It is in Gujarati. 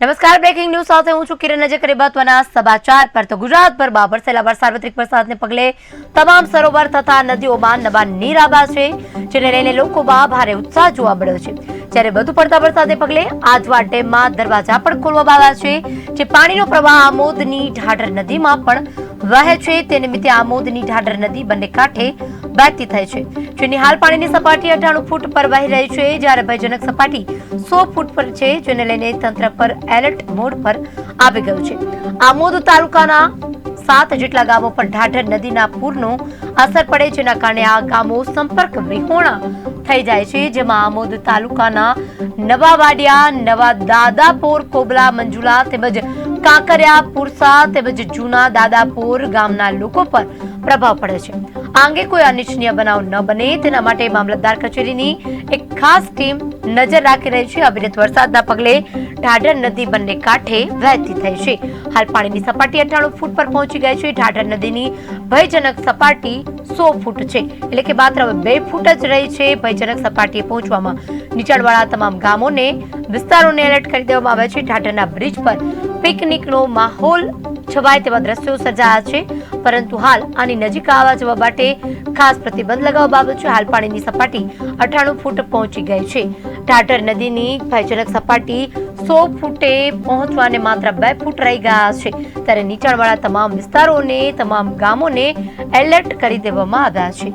નમસ્કાર બ્રેકિંગ ન્યૂઝ સાથે હું છું કિરણ. નજર મહત્વના સમાચાર પર તો ગુજરાતભરમાં વરસેલા સાર્વત્રિક વરસાદને પગલે તમામ સરોવર તથા નદીઓમાં નવા નીર આવ્યા છે, જેને લઈને લોકોમાં ભારે ઉત્સાહ જોવા મળ્યો છે. જ્યારે વધુ પડતા વરસાદને પગલે આજવા ડેમમાં દરવાજા પણ ખોલવામાં આવ્યા છે, જે પાણીનો પ્રવાહ આમોદની ઢાઢર નદીમાં પણ વહે છે તે નિમિત્તે આમોદની ઢાઢર નદી બંને કાંઠે વહેતી થઈ છે. જેની હાલ પાણીની સપાટી અઠાણું ફૂટ પર વહી રહી છે. જ્યારે ભયજનક સપાટી સો ફૂટ પર છે, જેને લઈને તંત્ર પર એલર્ટ મોડ પર આવી ગયું છે. આમોદ તાલુકાના સાત જેટલા ગામો પર ઢાઢર નદીના પૂરનો અસર પડે જેના કારણે આ ગામો સંપર્ક વિહોણા થઈ જાય છે. જેમાં આમોદ તાલુકાના નવા વાડિયા નવા દાદાપોર કોબલા, મંજુલા તેમજ કાંકરિયા પુરસા તેમજ જૂના દાદાપોર ગામના લોકો પર પ્રભાવ પડે છે. આ અંગે કોઈ અનિચ્છનીય બનાવ ન બને, તેના માટે મામલતદાર કચેરીની એક ખાસ ટીમ નજર રાખી રહી છે. અવિરત વરસાદના પગલે ઢાઢર નદી બંને કાંઠે વહેતી થઈ છે. હાલ પાણીની સપાટી અઠાણું ફૂટ પર પહોંચી ગઈ છે. ઢાઢર નદીની ભયજનક સપાટી સો ફૂટ છે. એટલે કે માત્ર બે ફૂટ જ રહી છે ભયજનક સપાટીએ પહોંચવામાં. નીચાણવાળા તમામ ગામોને વિસ્તારોને એલર્ટ કરી દેવામાં આવ્યા છે. ઢાઢરના બ્રિજ પર પિકનિકનો માહોલ છવાય તેવા દ્રશ્યો સર્જાયા છે. પરંતુ હાલ આની નજીક આવવા જવા માટે ખાસ પ્રતિબંધ લગાવવા બાબત છે. હાલ પાણીની સપાટી અઠાણું ફૂટ પહોંચી ગઈ છે. ટાટર નદીની ભયજનક સપાટી સો ફૂટે પહોંચવાને માત્ર બે ફૂટ રહી ગયા છે. ત્યારે નીચાણવાળા તમામ વિસ્તારોને, તમામ ગામોને એલર્ટ કરી દેવામાં આવ્યા છે.